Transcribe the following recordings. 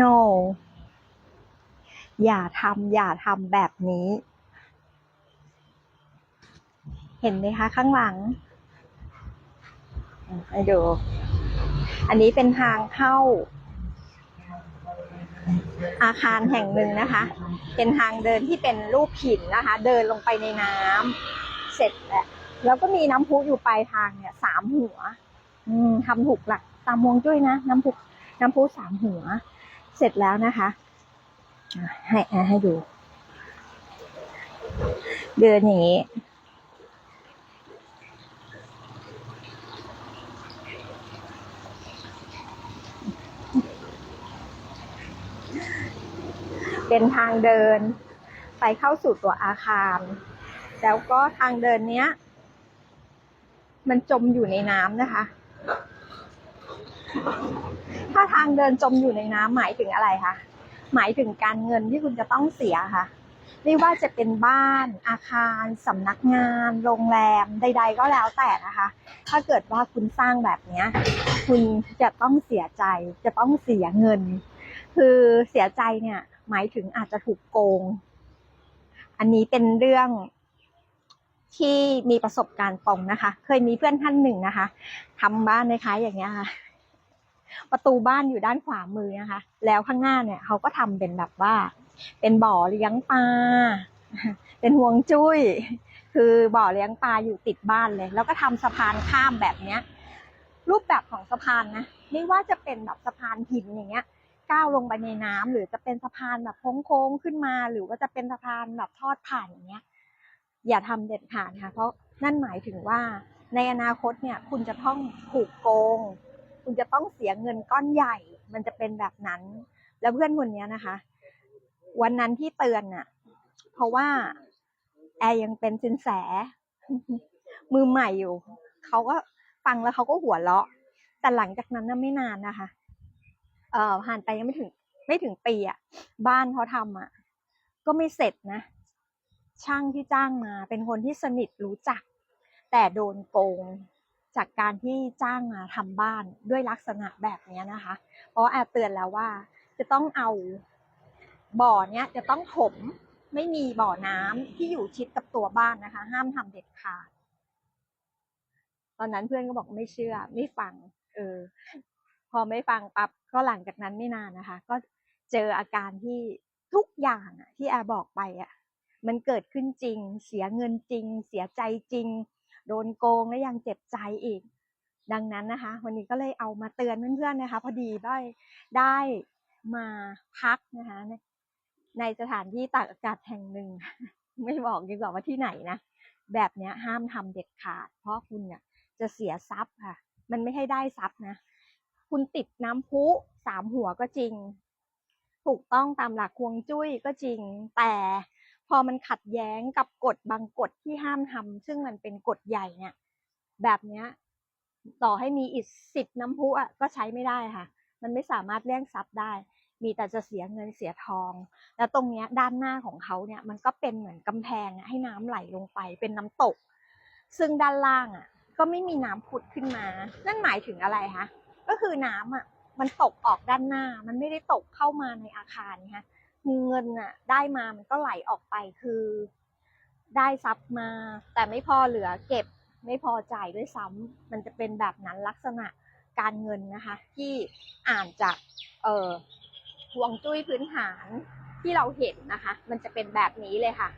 no อย่าทำอย่าทำแบบนี้ เห็นไหมคะข้างหลังอะให้ดู อันนี้เป็นทางเข้า อาคารแห่งหนึ่งนะคะ เป็นทางเดินที่เป็นรูปหินนะคะ เดินลงไปในน้ำเสร็จแล้วแล้วก็มีน้ำพุอยู่ปลายทางเนี่ยสามหัว อืมทำถูกหลักตามวงจุ้ยนะ น้ำพุน้ำพุสามหัว เสร็จแล้วนะคะ ให้อะให้ดู เดินอย่างนี้เป็นทางเดินไปเข้าสู่ตัวอาคาร แล้วก็ทางเดินเนี้ย มันจมอยู่ในน้ำนะคะ ถ้าทางเดินจมอยู่ในน้ำหมายถึงอะไรคะหมายถึงการเงินที่คุณจะต้องเสียค่ะไม่ว่าจะเป็นบ้านอาคารสำนักงาน โรงแรมใด ๆ ก็แล้วแต่นะคะ ถ้าเกิดว่าคุณสร้างแบบเนี้ยคุณจะต้องเสียใจ จะต้องเสียเงิน คือเสียใจเนี่ย หมายถึงอาจจะถูกโกง อันนี้เป็นเรื่องที่มีประสบการณ์ตรงนะคะ เคยมีเพื่อนท่านหนึ่งนะคะทำบ้านนะคะอย่างเงี้ยค่ะ ประตูบ้านอยู่ด้านขวามือนะคะ แล้วข้างหน้าเนี่ยเขาก็ทำเป็นแบบว่า เป็นบ่อเลี้ยงปลา เป็นห่วงจุ้ย คือบ่อเลี้ยงปลาอยู่ติดบ้านเลย แล้วก็ทำสะพานข้ามแบบเนี้ย รูปแบบของสะพานนะ ไม่ว่าจะเป็นแบบสะพานหินอย่างเงี้ย ก้าวลงไปในน้ำหรือจะเป็นสะพานแบบโค้งๆขึ้นมา หรือว่าจะเป็นสะพานแบบทอดผ่านอย่างเงี้ย อย่าทำเด็ดขาดค่ะ เพราะนั่นหมายถึงว่าในอนาคตเนี่ยคุณจะต้องถูกโกง คุณจะต้องเสียเงินก้อนใหญ่ มันจะเป็นแบบนั้น แล้วเพื่อนคนนี้นะคะ วันนั้นที่เตือนน่ะ เพราะว่า แอร์ยังเป็นสินแส มือใหม่อยู่ เขาก็ฟังแล้วเขาก็หัวเราะ แต่หลังจากนั้นน่ะไม่นานนะคะ เอ่อผ่านไปยังไม่ถึง ไม่ถึงปีอะ บ้านเขาทำอะ ก็ไม่เสร็จนะ ช่างที่จ้างมา เป็นคนที่สนิทรู้จัก แต่โดนโกง จากการที่จ้างมาทำบ้านด้วยลักษณะแบบนี้นะคะ เพราะว่าแอบเตือนแล้วว่า จะต้องเอาบ่อเนี้ยจะต้องถมไม่มีบ่อน้ำที่อยู่ชิดกับตัวบ้านนะคะ ห้ามทำเด็ดขาด ตอนนั้นเพื่อนก็บอกไม่เชื่อ ไม่ฟัง เออ พอไม่ฟังปั๊บก็หลังจากนั้นไม่นานนะคะ ก็เจออาการที่ทุกอย่างอะที่แอร์บอกไปอะมันเกิดขึ้นจริง เสียเงินจริง เสียใจจริง โดนโกงและยังเจ็บใจอีก ดังนั้นนะคะ วันนี้ก็เลยเอามาเตือนเพื่อนๆนะคะ พอดีได้ได้มาพักนะคะ ในสถานที่ตากอากาศแห่งหนึ่ง ไม่บอกดีกว่าว่าที่ไหนนะแบบเนี้ยห้ามทำเด็ดขาด เพราะคุณเนี่ยจะเสียทรัพย์ค่ะ มันไม่ให้ได้ทรัพย์นะ คุณติดน้ำพุสามหัวก็จริง ถูกต้องตามหลักควงจุ้ยก็จริง แต่ พอมันขัดแย้งกับกฎบางกฎที่ห้ามทำซึ่งมันเป็นกฎใหญ่เนี่ย แบบเนี้ยต่อให้มีอิสิทธิ์น้ำพุอะก็ใช้ไม่ได้ค่ะ มันไม่สามารถเรียกทรัพย์ได้ มีแต่จะเสียเงินเสียทอง แล้วตรงเนี้ยด้านหน้าของเขาเนี่ยมันก็เป็นเหมือนกำแพงให้น้ำไหลลงไปเป็นน้ำตก ซึ่งด้านล่างอะ ก็ไม่มีน้ำผุดขึ้นมา นั่นหมายถึงอะไรคะก็คือน้ำอะมันตกออกด้านหน้า มันไม่ได้ตกเข้ามาในอาคารนะคะ เงินอะ ได้มามันก็ไหลออกไปคือ ได้ทรัพย์มา แต่ไม่พอเหลือเก็บไม่พอจ่ายด้วยซ้ำมันจะเป็นแบบนั้นลักษณะการเงินนะคะ ที่อ่านจากเอ่อห่วงจุ้ยพื้นฐานที่เราเห็นนะคะ มันจะเป็นแบบนี้เลยค่ะ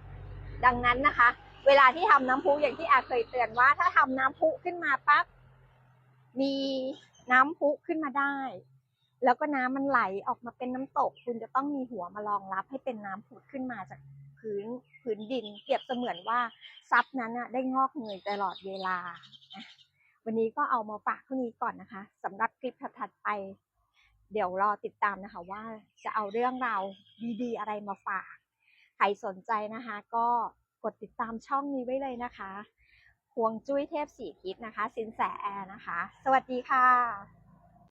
ดังนั้นนะคะ เวลาที่ทำน้ำพุอย่างที่อาเคยเตือนว่า ถ้าทำน้ำพุขึ้นมาปั๊บมีน้ำพุขึ้นมาได้ แล้วก็น้ำมันไหลออกมาเป็นน้ำตก คุณจะต้องมีหัวมารองรับให้เป็นน้ำผุดขึ้นมาจากพื้นพื้นดิน เปรียบเสมือนว่าทรัพย์นั้นน่ะได้งอกเงยตลอดเวลา วันนี้ก็เอามาฝากเท่านี้ก่อนนะคะสำหรับคลิปถัดไป เดี๋ยวรอติดตามนะคะว่าจะเอาเรื่องราวดีๆ อะไรมาฝาก ใครสนใจนะคะ ก็กดติดตามช่องนี้ไว้เลยนะคะพวงจุ้ยเทพสีทิศนะคะ สินแสแอร์นะคะ สวัสดีค่ะ